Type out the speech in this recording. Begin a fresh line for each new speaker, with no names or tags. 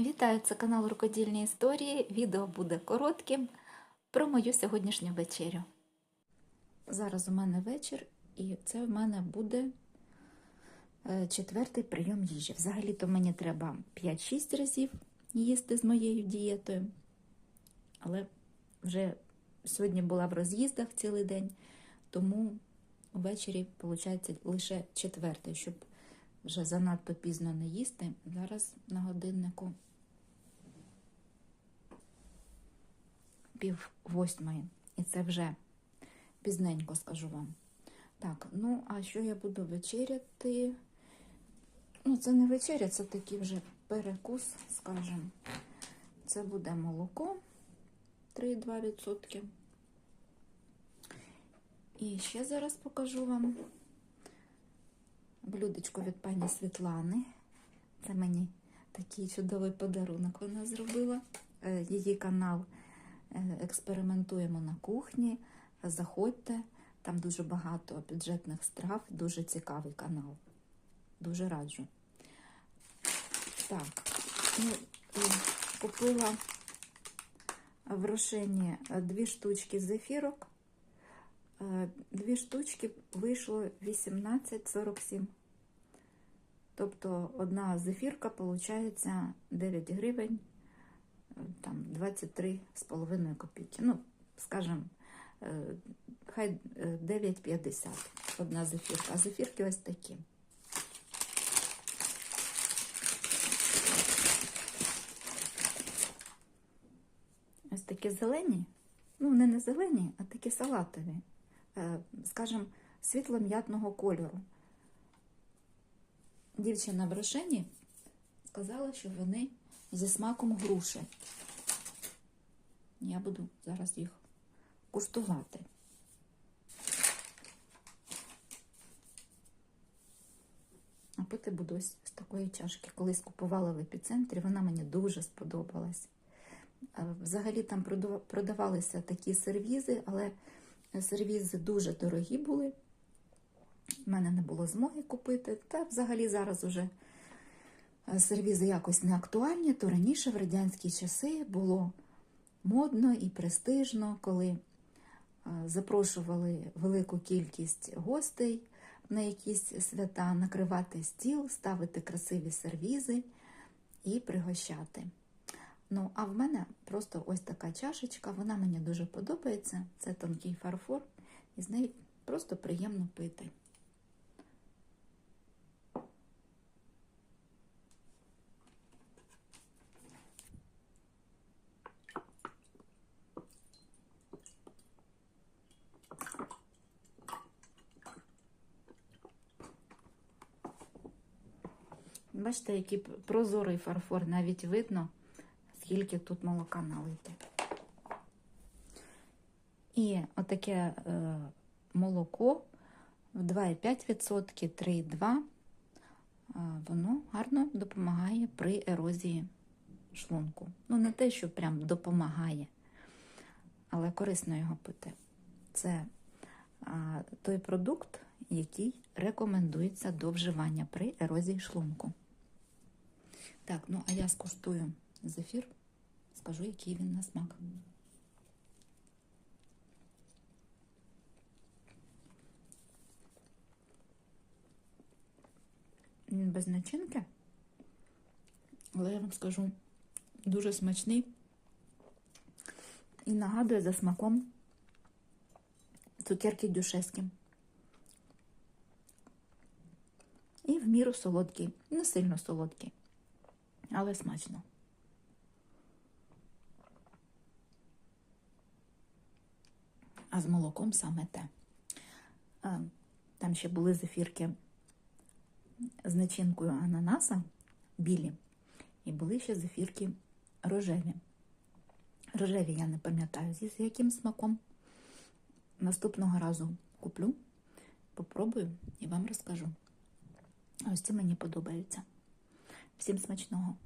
Вітаю, це канал Рукодільні історії. Відео буде коротким про мою сьогоднішню вечерю. Зараз у мене вечір, і це в мене буде е, четвертий прийом їжі. Взагалі-то мені треба 5-6 разів їсти з моєю дієтою. Але вже сьогодні була в роз'їздах цілий день, тому ввечері, виходить, лише четвертий, щоб вже занадто пізно не їсти. Зараз на годиннику пів восьмої. І це вже пізненько скажу вам. Так, ну а що я буду вечеряти? Ну, це не вечеря, це такий вже перекус, скажімо. Це буде молоко 3,2%. І ще зараз покажу вам блюдечко від пані Світлани. Це мені такий чудовий подарунок вона зробила. Е, Її канал Експериментуємо на кухні. Заходьте, там дуже багато бюджетних страв, дуже цікавий канал. Дуже раджу. Так, ну, купила в Рошені дві штучки зефірок. Е, Дві штучки вийшло 18,47. Тобто одна зефірка виходить 9 гривень, е, там 23,5 копійки. Ну, скажімо, е, хай е, 9,50 одна зефірка. А зефірки ось такі. Ось такі зелені. Ну, вони не зелені, а такі салатові. Е, Скажімо, світло-м'ятного кольору. Дівчина в Рошені сказала, що вони зі смаком груші. Я буду зараз їх куштувати. А пити буду ось з такої чашки. Колись купувала в епіцентрі, вона мені дуже сподобалась. Е, Взагалі там продавалися такі сервізи, але сервізи дуже дорогі були. У мене не було змоги купити. Та взагалі зараз уже сервізи якось не актуальні, то раніше в радянські часи було модно і престижно, коли е, запрошували велику кількість гостей на якісь свята, накривати стіл, ставити красиві сервізи і пригощати. Ну, а в мене просто ось така чашечка, вона мені дуже подобається. Це тонкий фарфор, і з неї просто приємно пити. Бачите, який прозорий фарфор, навіть видно, скільки тут молока налити. І отаке е, молоко в 2,5%, 3,2%, е, воно гарно допомагає при ерозії шлунку. Ну, не те, що прям допомагає, але корисно його пити. Це а, той продукт, який рекомендується до вживання при ерозії шлунку. Так, ну а я скуштую зефір, скажу, який він на смак. Він без начинки, але я вам скажу, дуже смачний і нагадує за смаком цукерки дюшеські. І в міру солодкий, не сильно солодкий, але смачно. А з молоком саме те. Там ще були зефірки з начинкою ананаса білі, і були ще зефірки рожеві. Рожеві я не пам'ятаю, з яким смаком. Наступного разу куплю, попробую і вам розкажу. Ось це мені подобається. Всім смачного!